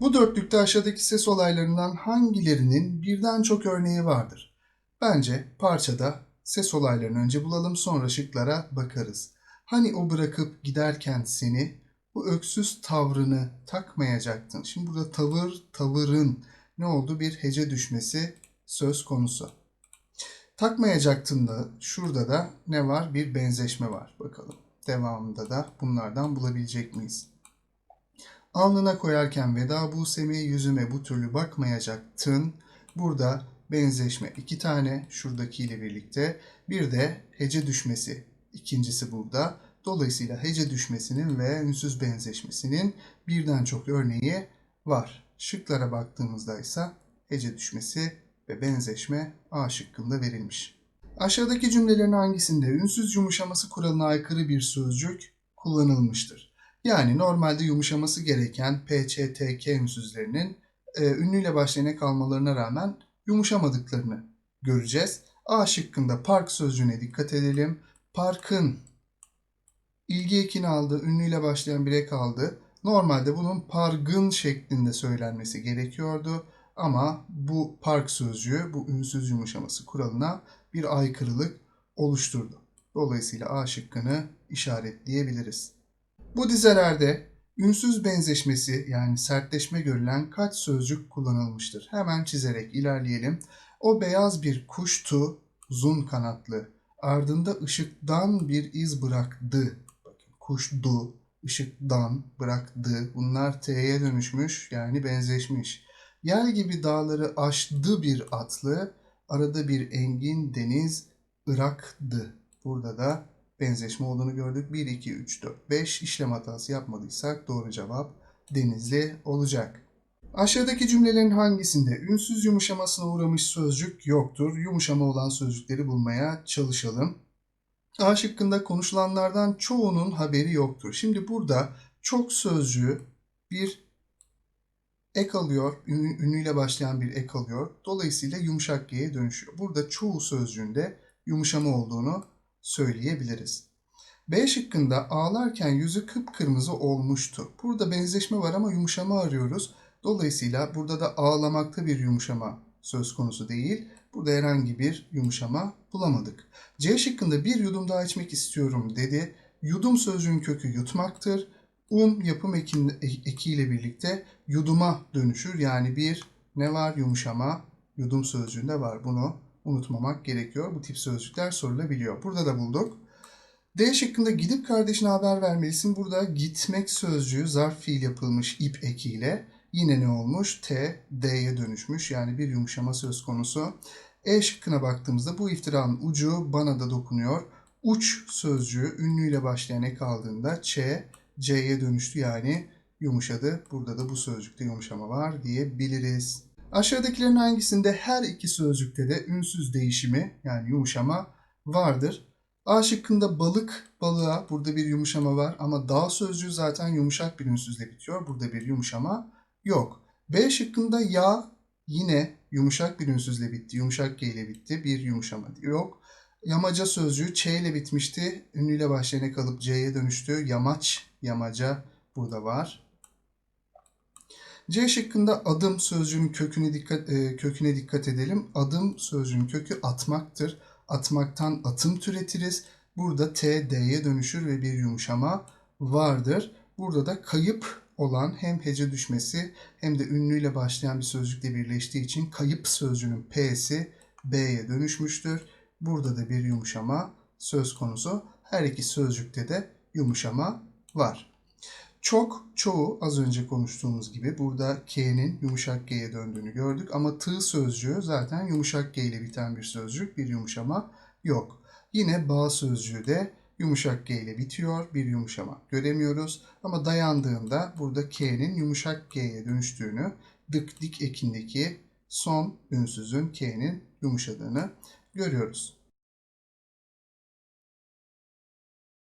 Bu dörtlükte aşağıdaki ses olaylarından hangilerinin birden çok örneği vardır? Bence parçada ses olaylarını önce bulalım sonra şıklara bakarız. Hani o bırakıp giderken seni bu öksüz tavrını takmayacaktın. Şimdi burada tavır, tavırın ne oldu? Bir hece düşmesi söz konusu. Takmayacaktın da şurada da ne var? Bir benzeşme var. Bakalım. Devamında da bunlardan bulabilecek miyiz? Alnına koyarken veda Buse'mi yüzüme bu türlü bakmayacaktın. Burada benzeşme iki tane şuradakiyle birlikte. Bir de hece düşmesi ikincisi burada. Dolayısıyla hece düşmesinin ve ünsüz benzeşmesinin birden çok örneği var. Şıklara baktığımızda ise hece düşmesi ve benzeşme A şıkkında verilmiş. Aşağıdaki cümlelerin hangisinde ünsüz yumuşaması kuralına aykırı bir sözcük kullanılmıştır? Yani normalde yumuşaması gereken P, Ç, T, K ünsüzlerinin e, ünlüyle başlayan ek almalarına rağmen yumuşamadıklarını göreceğiz. A şıkkında park sözcüğüne dikkat edelim. Parkın ilgi ekini aldı, ünlüyle başlayan bir ek aldı. Normalde bunun pargın şeklinde söylenmesi gerekiyordu. Ama bu park sözcüğü bu ünsüz yumuşaması kuralına bir aykırılık oluşturdu. Dolayısıyla A şıkkını işaretleyebiliriz. Bu dizelerde ünsüz benzeşmesi yani sertleşme görülen kaç sözcük kullanılmıştır? Hemen çizerek ilerleyelim. O beyaz bir kuştu, uzun kanatlı. Ardında ışıktan bir iz bıraktı. Bakın kuştu, ışıktan bıraktı. Bunlar T'ye dönüşmüş yani benzeşmiş. Yer gibi dağları aştı bir atlı. Arada bir engin deniz ıraktı. Burada da benzeşme olduğunu gördük. 1, 2, 3, 4, 5 işlem hatası yapmadıysak doğru cevap denizli olacak. Aşağıdaki cümlelerin hangisinde ünsüz yumuşamasına uğramış sözcük yoktur? Yumuşama olan sözcükleri bulmaya çalışalım. A şıkkında konuşulanlardan çoğunun haberi yoktur. Şimdi burada çok sözcüğü bir ek alıyor, ün- ünlüyle başlayan bir ek alıyor. Dolayısıyla yumuşak G'ye dönüşüyor. Burada çoğu sözcüğünde yumuşama olduğunu söyleyebiliriz. B şıkkında ağlarken yüzü kıpkırmızı olmuştu. Burada benzeşme var ama yumuşama arıyoruz. Dolayısıyla burada da ağlamakta bir yumuşama söz konusu değil. Burada herhangi bir yumuşama bulamadık. C şıkkında bir yudum daha içmek istiyorum dedi. Yudum sözcüğün kökü yutmaktır. Um yapım ekin- e- ekiyle birlikte yuduma dönüşür. Yani bir ne var yumuşama yudum sözcüğünde var. Bunu unutmamak gerekiyor. Bu tip sözcükler sorulabiliyor. Burada da bulduk. D şıkkında gidip kardeşine haber vermelisin. Burada gitmek sözcüğü zarf fiil yapılmış ip ekiyle yine ne olmuş? T, D'ye dönüşmüş. Yani bir yumuşama söz konusu. E şıkkına baktığımızda bu iftiranın ucu bana da dokunuyor. Uç sözcüğü ünlüyle başlayan ek aldığında Ç, C'ye dönüştü yani yumuşadı. Burada da bu sözcükte yumuşama var diyebiliriz. Aşağıdakilerin hangisinde her iki sözcükte de ünsüz değişimi yani yumuşama vardır? A şıkkında balık, balığa burada bir yumuşama var ama dağ sözcüğü zaten yumuşak bir ünsüzle bitiyor. Burada bir yumuşama yok. B şıkkında yağ yine yumuşak bir ünsüzle bitti. Yumuşak G ile bitti. Bir yumuşama yok. Yamaca sözcüğü Ç ile bitmişti. Ünlüyle başlayan kalıp C'ye dönüştü. Yamaç, yamaca burada var. C şıkkında adım sözcüğünün köküne dikkat e, köküne dikkat edelim. Adım sözcüğünün kökü atmaktır. Atmaktan atım türetiriz. Burada T D'ye dönüşür ve bir yumuşama vardır. Burada da kayıp olan hem hece düşmesi hem de ünlüyle başlayan bir sözcükle birleştiği için kayıp sözcüğünün P'si B'ye dönüşmüştür. Burada da bir yumuşama söz konusu. Her iki sözcükte de yumuşama var. Çok, çoğu az önce konuştuğumuz gibi burada K'nin yumuşak G'ye döndüğünü gördük. Ama tığ sözcüğü zaten yumuşak G ile biten bir sözcük. Bir yumuşama yok. Yine bağ sözcüğü de yumuşak G ile bitiyor. Bir yumuşama göremiyoruz. Ama dayandığında burada K'nin yumuşak G'ye dönüştüğünü, dık dik ekindeki son ünsüzün K'nin yumuşadığını görüyoruz.